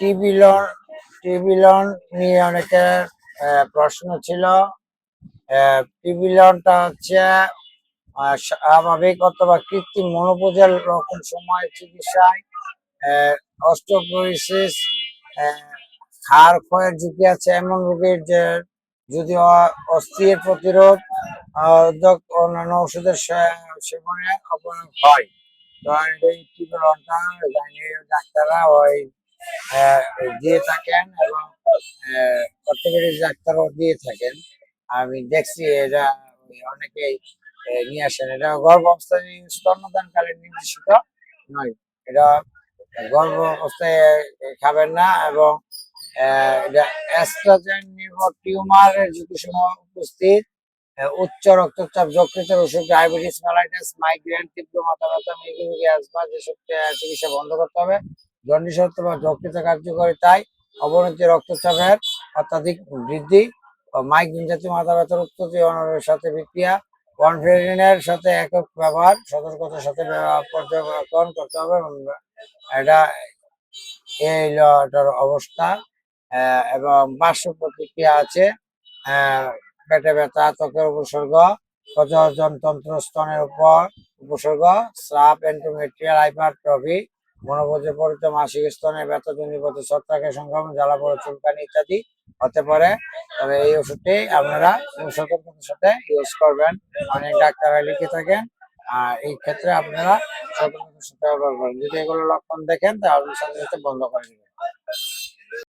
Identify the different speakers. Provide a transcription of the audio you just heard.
Speaker 1: TB loan নিয়ে অনেকের প্রশ্ন ছিল। টিবি লোনটা হচ্ছে স্বাভাবিক অথবা কৃত্রিম মনোপজের রকম সময় চিকিৎসায় অস্ট্রোপরিসিস হাড় ক্ষয়ের ঝুঁকি আছে এমন রোগীর যে, যদি অস্থির প্রতিরোধ অন্যান্য ওষুধের সেবনে অপরাগ হয়। তো এই টিবি লোনটা ডাক্তাররা ওই দিয়ে থাকেন এবং অর্থোপেডিক ডাক্তারও দিয়ে থাকেন। আমি দেখছি এটা অনেকেই নিয়ে আসেন। এটা গর্ভ অবস্থায় স্তন্যদানকালীন নির্দেশিত নয়। এটা গর্ভ অবস্থায় খাবেন না এবং এটা অ্যাস্ট্রাজেন নির্ভর টিউমারের ঝুঁকি উপস্থিত। উচ্চ রক্তচাপ, যকৃতের ওষুধ ডায়াবেটিস, মেলাইটাস, মাইগ্রেন, তীব্র মাথা ব্যথা মেঘি অ্যাজমা যেসব চিকিৎসা বন্ধ করতে হবে। জন্ডিস অথবা যকৃত কার্যকারিতায় অবনতি রক্তচাপের অত্যাধিক বৃদ্ধি মাইগ্রেন জাতীয় মাথা ব্যথার উৎপত্তি অনরের সাথে বিক্রিয়া কনফিডেন্টের সাথে একক ব্যবহার, সতর্কতার সাথে পর্যবেক্ষণ করতে হবে এটা এই হলো এটার অবস্থা এবং পার্শ্ব প্রতিক্রিয়া আছে পেটে ব্যথা, ত্বকের উপসর্গ প্রজনন তন্ত্র স্তনের উপর উপসর্গ স্রাপ স্রাব, এন্ডোমেট্রিয়াল হাইপারট্রফি মনোবজে পরিত মাসিক স্তনের ব্যথা জনিপথে ছত্রাকের সংক্রমণ জ্বালা পড়া চুলকানি ইত্যাদি হতে পারে। তবে এই ওষুধটি আপনারা সতর্কতার সাথে ইউজ করবেন। অনেক ডাক্তাররা লিখে থাকেন, আর এই ক্ষেত্রে আপনারা সতর্কতার সাথে ব্যবহার করেন। যদি এগুলো লক্ষণ দেখেন, তাহলে সাথে বন্ধ করে দেবেন।